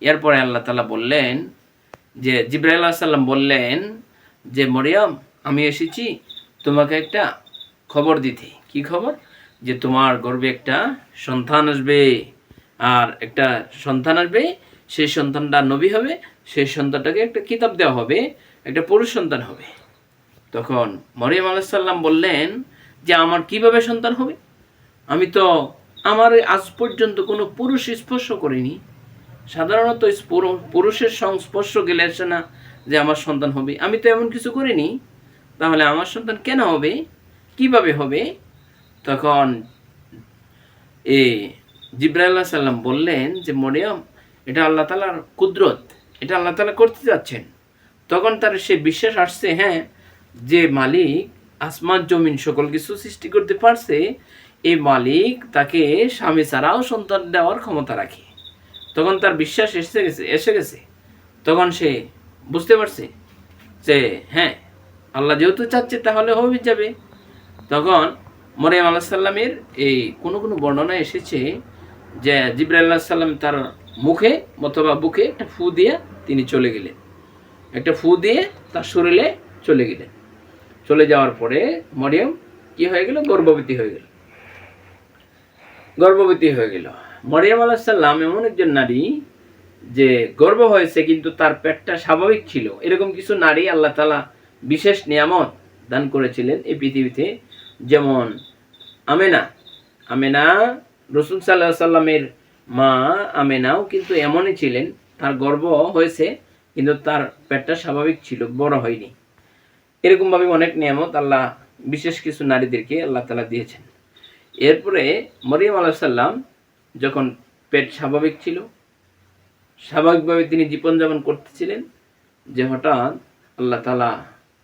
এরপরে আল্লাহ তালা বললেন যে, জিব্রাইল সাল্লাম বললেন যে, মরিয়ম, আমি এসেছি তোমাকে একটা খবর দিতে। কি খবর? যে, তোমার গর্বে একটা সন্তান আসবে। আর একটা সন্তান আসবে, সেই সন্তানটা নবী হবে, সেই সন্তানটাকে একটা কিতাব দেওয়া হবে, একটা পুরুষ সন্তান হবে। তখন মরিয়ম আলাইসাল্লাম বললেন যে, আমার কীভাবে সন্তান হবে? আমি তো আমার আজ পর্যন্ত কোনো পুরুষ স্পর্শ করিনি। সাধারণত পুরুষের সংস্পর্শ গেলে আসে না যে আমার সন্তান হবে। আমি তো এমন কিছু করিনি। তাহলে আমার সন্তান কেন হবে? কীভাবে হবে? তখন এ জিব্রাইল্লাহ সাল্লাম বললেন যে, মরিয়ম, এটা আল্লাহ তালার কুদরত। এটা আল্লাহ তালা করতে যাচ্ছেন। তখন তার সে বিশ্বাস আসছে হ্যাঁ যে মালিক আসমান, জমিন সকল কিছু সৃষ্টি করতে পারছে। এই মালিক তাকে স্বামী ছাড়াও সন্তান দেওয়ার ক্ষমতা রাখে। তখন তার বিশ্বাস এসে গেছে এসে গেছে। তখন সে বুঝতে পারছে যে হ্যাঁ আল্লাহ যেহেতু চাচ্ছে তাহলে হবে যাবে। তখন মরিয়াম আল্লাহ সাল্লামের এই কোনো কোনো বর্ণনা এসেছে যে জিব্রাইল্লাহ সাল্লাম তার মুখে অথবা বুকে একটা ফু দিয়ে তিনি চলে গেলেন। একটা ফু দিয়ে তার শরীরে চলে গেলেন। চলে যাওয়ার পরে মরিয়ম কি হয়ে গেল? গর্ভবতী হয়ে গেল। গর্ভবতী হয়ে গেল। মরিয়াম আলাহ সাল্লাম এমন একজন নারী যে গর্ব হয়েছে, কিন্তু তার পেটটা স্বাভাবিক ছিল। এরকম কিছু নারী আল্লাহ তালা বিশেষ নিয়ামত দান করেছিলেন এই পৃথিবীতে। যেমন আমেনা। আমেনা, রসুল সাল্লাহ সাল্লামের মা আমেনাও কিন্তু এমনই ছিলেন। তার গর্ব হয়েছে, কিন্তু তার পেটটা স্বাভাবিক ছিল, বড় হয়নি। এরকমভাবে অনেক নিয়ামত আল্লাহ বিশেষ কিছু নারীদেরকে আল্লাহ তালা দিয়েছেন। এরপরে মরিয়াম আলাহ সাল্লাম যখন পেট স্বাভাবিক ছিল, স্বাভাবিকভাবে তিনি জীবনযাপন করতেছিলেন যে হঠাৎ আল্লাহ তালা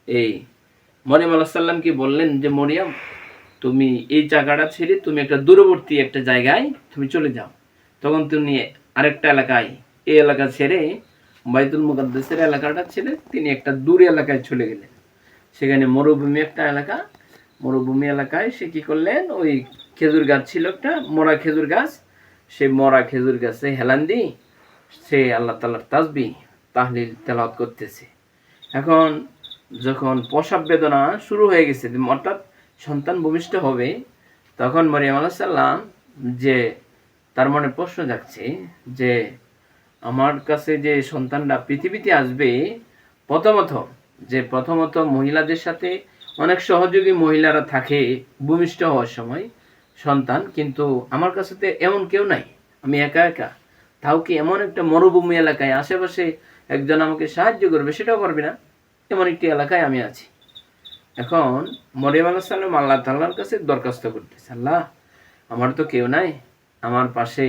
এই মরিয়াম আল্লাহ বললেন যে, মরিয়াম, তুমি এই জায়গাটা ছেড়ে তুমি একটা দূরবর্তী একটা জায়গায় তুমি চলে যাও। তখন তুমি আরেকটা এলাকায়, এই এলাকা ছেড়ে বাইতুল মুকাদ্দাসের এলাকাটা ছেড়ে তিনি একটা দূর এলাকায় চলে গেলেন। সেখানে মরুভূমি একটা এলাকা, মরুভূমি এলাকায় সে কী করলেন? ওই খেজুর গাছ ছিল একটা, মরা খেজুর গাছ সেই মরা খেজুর গাছে হেলান দি সে আল্লাহ তালার তাসবি তাহলিল তেলাওয়াত করতেছে। এখন যখন প্রসাব বেদনা শুরু হয়ে গেছে, অর্থাৎ সন্তান ভূমিষ্ঠ হবে, তখন মরিয়াম আলাহ সাল্লাম যে, তার মনে প্রশ্ন যাচ্ছে যে, আমার কাছে যে সন্তানটা পৃথিবীতে আসবে, প্রথমত যে, প্রথমত মহিলাদের সাথে অনেক সহযোগী মহিলারা থাকে ভূমিষ্ঠ হওয়ার সময় সন্তান, কিন্তু আমার কাছে তো এমন কেউ নাই। আমি একা একা। তাও কি এমন একটা মরুভূমি এলাকায় আশেপাশে একজন আমাকে সাহায্য করবে সেটাও করবে না? এমন একটি এলাকায় আমি আছি। এখন মরিয়াম আল্লাহ সাল্লাম আল্লাহ তাল্লাহর কাছে দরখাস্ত করতেছে, আল্লাহ, আমার তো কেউ নাই। আমার পাশে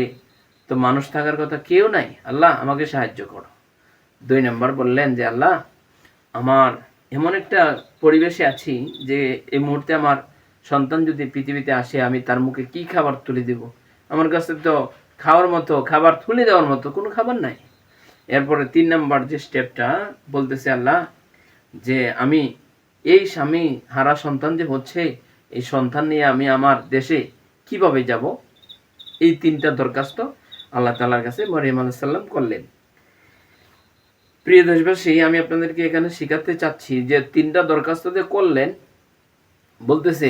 তো মানুষ থাকার কথা কেউ নাই। আল্লাহ, আমাকে সাহায্য করো। দুই নম্বর বললেন যে, আল্লাহ, আমার এমন একটা পরিবেশে আছি যে এই মুহূর্তে আমার সন্তান যদি পৃথিবীতে আসে, আমি তার মুখে কি খাবার তুলে দেব? আমার কাছে তো খাওয়ার মতো, খাবার তুলে দেওয়ার মতো কোনো খাবার নাই। এরপরে তিন নম্বর যে স্টেপটা বলতেছে আল্লাহ যে আমি, এই স্বামী হারা সন্তান যে হচ্ছে, এই সন্তান নিয়ে আমি আমার দেশে কীভাবে যাব? এই তিনটা দরখাস্ত আল্লাহ তালার কাছে মরিয়াম আলাহ সাল্লাম করলেন। প্রিয় দেশবাসী, আমি আপনাদেরকে এখানে শেখাতে চাচ্ছি যে তিনটা দরখাস্ত যে করলেন বলতেছে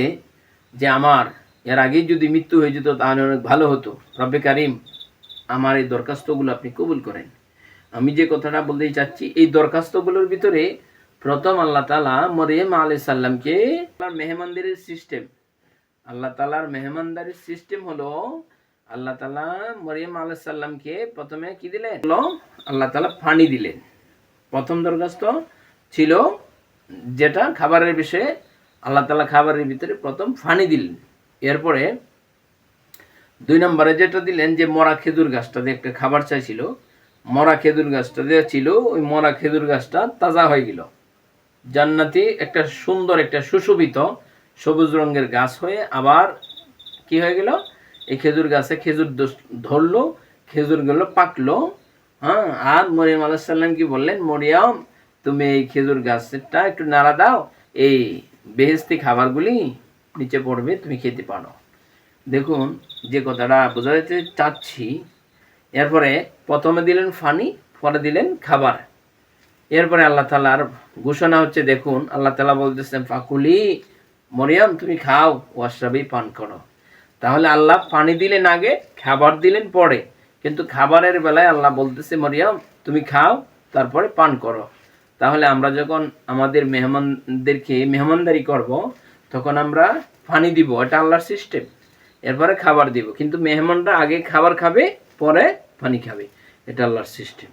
যে আমার, এর আগেই যদি মৃত্যু হয়ে যেত তাহলে অনেক ভালো হতো। রব্বে কারিম, আমার এই দরখাস্তগুলো আপনি কবুল করেন। আমি যে কথাটা বলতে চাচ্ছি, এই দরখাস্তগুলোর ভিতরে প্রথম আল্লাহ তালা মরিয়ম আলাই সাল্লামকে মেহমানদারির সিস্টেম, আল্লাহ তালার মেহমানদারির সিস্টেম হলো আল্লাহ তালা মরিয়ম আলাই সাল্লামকে প্রথমে কি দিলেন? আল্লাহ তালা পানি দিলেন। প্রথম দরখাস্ত ছিল যেটা খাবারের বিষয়ে আল্লাহ তালা খাবারের ভিতরে প্রথম ফানি দিলেন। এরপরে দুই নম্বরে যেটা দিলেন যে মরা খেজুর গাছটা দিয়ে একটা খাবার চাইছিল, মরা খেজুর গাছটা দিয়ে ছিল, ওই মরা খেজুর গাছটা তাজা হয়ে গেল। জান্নাতি একটা সুন্দর একটা সুশোভিত সবুজ রঙের গাছ হয়ে আবার কি হয়ে গেল? এই খেজুর গাছে খেজুর ধরলো খেজুরগুলো পাকলো হ্যাঁ আর মরিয়াম আলাহ সাল্লাম কি বললেন, মরিয়াম, তুমি এই খেজুর গাছটা একটু নাড়া দাও, এই বেহেস্তি খাবারগুলি নিচে পড়বে, তুমি খেতে পারো। দেখুন যে কথাটা বোঝাতে চাচ্ছি। এরপরে প্রথমে দিলেন ফানি, পরে দিলেন খাবার। এরপরে আল্লাহ তালার ঘোষণা হচ্ছে, দেখুন আল্লাহ তালা বলতেছেন, ফাকুলি মরিয়াম, তুমি খাও, ওয়াশরাবি পান করো। তাহলে আল্লাহ পানি দিলেন আগে, খাবার দিলেন পরে। কিন্তু খাবারের বেলায় আল্লাহ বলতেছে, মরিয়াম, তুমি খাও, তারপরে পান করো। তাহলে আমরা যখন আমাদের মেহমানদেরকে মেহমানদারি করব, তখন আমরা পানি দিব, এটা আল্লাহর সিস্টেম এরপরে খাবার দিব, কিন্তু মেহমানরা আগে খাবার খাবে, পরে পানি খাবে, এটা আল্লাহর সিস্টেম